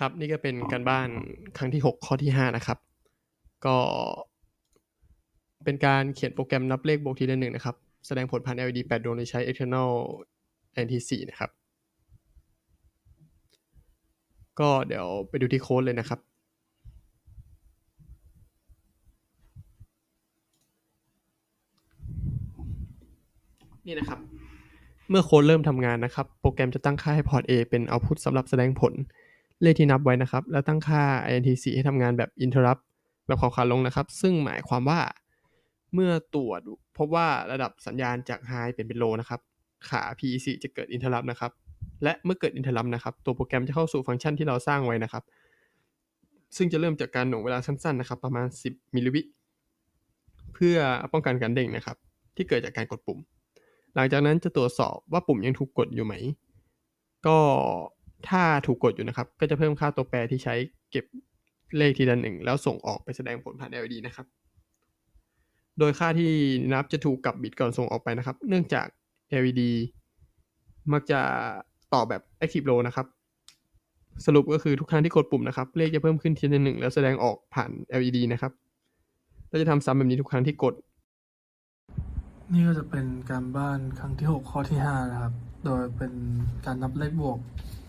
ครับนี่ก็เป็นการบ้านครั้งที่ 6 ข้อที่ 5 นะครับ ก็เป็นการเขียนโปรแกรมนับเลขบวกทีละหนึ่งนะครับ แสดงผลผ่าน LED 8 ดวงโดยใช้ external NT4 นะครับ ก็เดี๋ยวไปดูที่โค้ดเลยนะครับนี่นะครับ เมื่อโค้ดเริ่มทำงานนะครับ โปรแกรมจะตั้งค่าให้พอร์ต A เป็น output สำหรับแสดงผล เลขที่นับไว้นะครับ แล้วตั้งค่า INT4 ให้ทำงานแบบ interrupt แบบขอขาลงนะครับ ซึ่งหมายความว่าเมื่อตรวจพบว่าระดับสัญญาณจาก high เปลี่ยนเป็น low นะครับ ขา PEC จะเกิด interrupt นะครับ และเมื่อเกิด interrupt นะครับ ตัวโปรแกรมจะเข้าสู่ฟังก์ชันที่เราสร้างไว้นะครับ ซึ่งจะเริ่มจากการหน่วงเวลาสั้นๆนะครับ ประมาณ 10มิลลิวิเพื่อป้องกันการเด้งนะครับ ที่เกิดจากการกดปุ่ม หลังจากนั้นจะตรวจสอบว่าปุ่มยังถูกกดอยู่ไหม ก็ ถ้าถูกกดอยู่นะครับ ก็จะเพิ่มค่าตัวแปรที่ใช้เก็บเลขทีละหนึ่งแล้วส่งออกไปแสดงผลผ่าน LED นะครับ โดยค่าที่นับจะถูกกลับบิตก่อนส่งออกไปนะครับ เนื่องจาก LED มักจะต่อแบบ Active Low นะครับ สรุปก็คือทุกครั้งที่กดปุ่มนะครับ เลขจะเพิ่มขึ้นทีละหนึ่งแล้วแสดงออกผ่าน LED นะครับเราจะทำซ้ำแบบนี้ทุกครั้งที่กด นี่ก็จะเป็นการบ้านครั้งที่ 6 ข้อที่ 5 นะครับ โดยเป็นการนับเลขบวก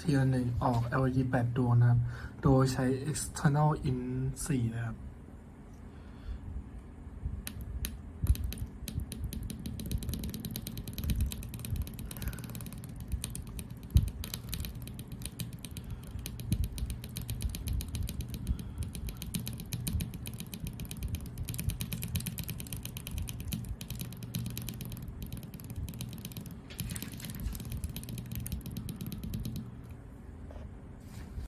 ทีละหนึ่งออก LED 8 ดวงนะครับ โดยใช้ external in 4 นะครับ